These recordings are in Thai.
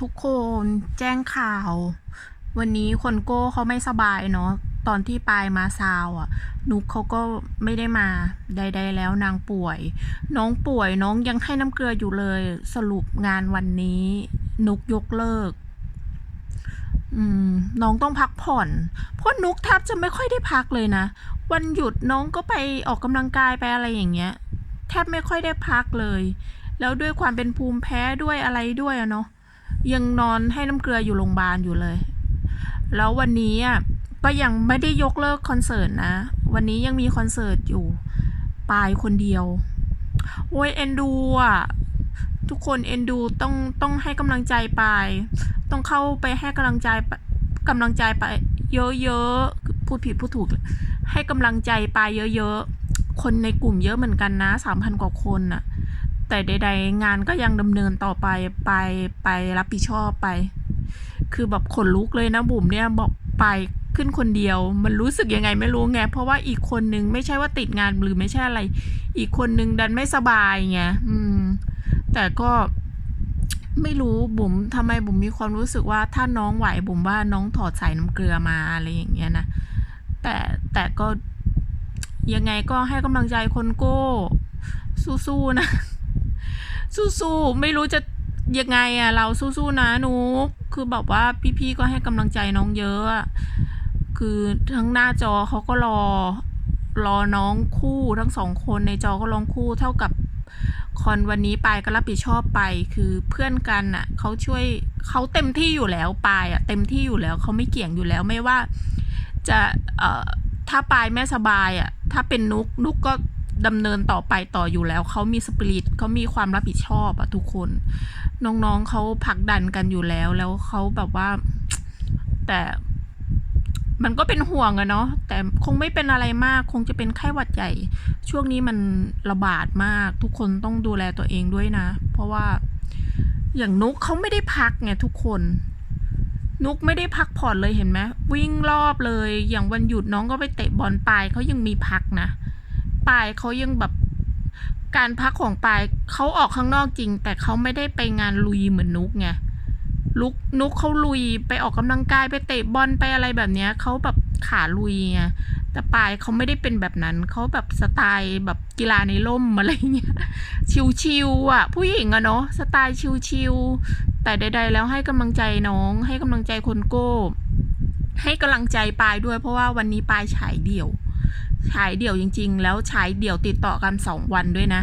ทุกคนแจ้งข่าว วันนี้คนโก้เขาไม่สบายเนาะตอนที่ปายมาซาวอะ่ะ นุกเขาก็ไม่ได้มาใด ๆ แล้วนางป่วย น้องป่วยน้องยังให้น้ำเกลืออยู่เลย สรุปงานวันนี้ นุกยกเลิก อืม น้องต้องพักผ่อนเพราะนุกแทบจะไม่ค่อยได้พักเลยนะ วันหยุดน้องก็ไปออกกำลังกายไปอะไรอย่างเงี้ย แทบไม่ค่อยได้พักเลย แล้วด้วยความเป็นภูมิแพ้ด้วยอะไรด้วยอะเนาะ ยังนอนให้น้ำเกลืออยู่โรงพยาบาลอยู่เลย แล้ววันนี้อะก็ยังไม่ได้ยกเลิกคอนเสิร์ตนะ วันนี้ยังมีคอนเสิร์ตอยู่ปายคนเดียว โอ้ยเอ็นดูอะทุกคนเอ็นดูต้องต้องให้กำลังใจปายต้องเข้าไปให้กำลังใจกำลังใจไปเยอะๆพูดผิดพูดถูก ให้กำลังใจปายเยอะๆคนในกลุ่มเยอะเหมือนกันนะสามพันกว่าคนน่ะ แต่ใด ๆ งานก็ยังดำเนินต่อไปไปไปรับผิดชอบไป คือแบบขนลุกเลยนะบุ๋มเนี่ยบอกไปขึ้นคนเดียว มันรู้สึกยังไงไม่รู้ไง เพราะว่าอีกคนนึงไม่ใช่ว่าติดงานหรือไม่ใช่อะไร อีกคนนึงดันไม่สบายไงอืม แต่ก็ไม่รู้บุ๋มทำไมบุ๋มมีความรู้สึกว่าถ้าน้องไหวบุ๋มว่าน้องถอดสายน้ำเกลือมาอะไรอย่างเงี้ยนะแต่แต่ก็ยังไงก็ให้กำลังใจคนโก้ สู้ๆนะ สู้ๆไม่รู้จะยังไงอะเราสู้ๆนะนุกคือแบบว่าพี่ๆก็ให้กำลังใจน้องเยอะคือทั้งหน้าจอเขาก็รอรอน้องคู่ทั้งสองคนในจอก็ร้องคู่เท่ากับคอนวันนี้ปายก็รับผิดชอบไป คือเพื่อนกันอะเขาช่วยเขาเต็มที่อยู่แล้วปายอะเต็มที่อยู่แล้วเขาไม่เกี่ยงอยู่แล้วไม่ว่าจะเอ่อถ้าปายแม่สบายอะถ้าเป็นนุกนุกก็ ดำเนินต่อไปต่ออยู่แล้ว เขามีสปิริตเขามีความรับผิดชอบอะทุกคน น้องๆเขาผลักดันกันอยู่แล้ว แล้วเขาแบบว่า แต่มันก็เป็นห่วงอะเนาะแต่คงไม่เป็นอะไรมาก คงจะเป็นไข้หวัดใหญ่ ช่วงนี้มันระบาดมาก ทุกคนต้องดูแลตัวเองด้วยนะ เพราะว่าอย่างนุกเขาไม่ได้พักไงทุกคน นุกไม่ได้พักผ่อนเลยเห็นไหมวิ่งรอบเลย อย่างวันหยุดน้องก็ไปเตะบอลปลายเขายังมีพักนะ ปลายเขายังแบบการพักของปลายเขาออกข้างนอกจริง แต่เขาไม่ได้ไปงานลุยเหมือนนุกไงลุกนุกเขาลุยไปออกกำลังกายไปเตะบอลไปอะไรแบบเนี้ยเขาแบบขาลุยไงแต่ปลายเขาไม่ได้เป็นแบบนั้นเขาแบบสไตล์แบบกีฬาในร่มอะไรเงี้ยชิวๆอะ ผู้หญิงอะเนาะสไตล์ชิวๆแต่ใด ๆ แล้วให้กำลังใจน้อง ให้กำลังใจคนโก้ ให้กำลังใจปายด้วยเพราะว่าวันนี้ปายฉายเดี่ยว ฉายเดี่ยวจริง ๆ แล้วฉายเดี่ยวติดต่อกันสองวันด้วยนะ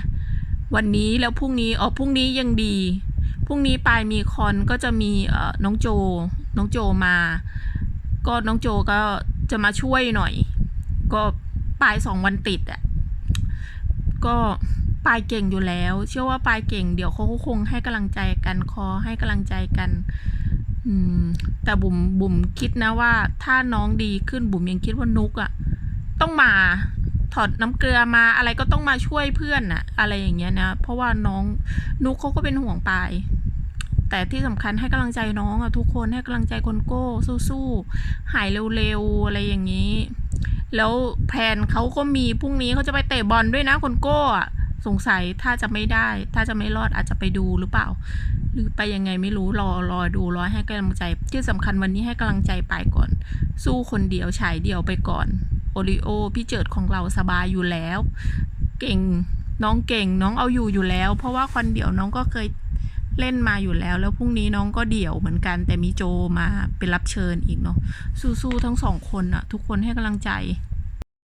วันนี้แล้วพรุ่งนี้อ๋อพรุ่งนี้ยังดีพรุ่งนี้ปลายมีคอนก็จะมีเอ่อน้องโจ น้องโจมา ก็น้องโจก็จะมาช่วยหน่อย ก็ปลายสองวันติดอะ่ะก็ปลายเก่งอยู่แล้ว เชื่อว่าปลายเก่งเดี๋ยวเขาคงให้กำลังใจกันคอให้กำลังใจกัน อืม แต่บุ๋มบุ๋มคิดนะว่า ถ้าน้องดีขึ้นบุ๋มยังคิดว่านุกอะ่ะ ต้องมา ถอดน้ำเกลือมาอะไรก็ต้องมาช่วยเพื่อนน่ะ อะไรอย่างเงี้ยนะ เพราะว่าน้องนุกเขาก็เป็นห่วงปายแต่ที่สำคัญให้กำลังใจน้องอะทุกคนให้กำลังใจคนโก้สู้ๆหายเร็วๆอะไรอย่างนี้ แล้วแพลนเขาก็มีพรุ่งนี้เขาจะไปเตะบอลด้วยนะคนโก้อะสงสัยถ้าจะไม่ได้ ถ้าจะไม่รอดอาจจะไปดูหรือเปล่า หรือไปยังไงไม่รู้รอรอดูรอให้กำลังใจ ที่สำคัญวันนี้ให้กำลังใจปายก่อน สู้คนเดียวฉายเดียวไปก่อน โอริโอพี่เจิดของเราสบายอยู่แล้ว เก่งน้องเก่งน้องเอาอยู่อยู่แล้ว เพราะว่าคนเดียวน้องก็เคยเล่นมาอยู่แล้ว แล้วพรุ่งนี้น้องก็เดี่ยวเหมือนกัน แต่มีโจมาเป็นรับเชิญอีกเนาะสู้ๆทั้งสองคนอะทุกคนให้กำลังใจ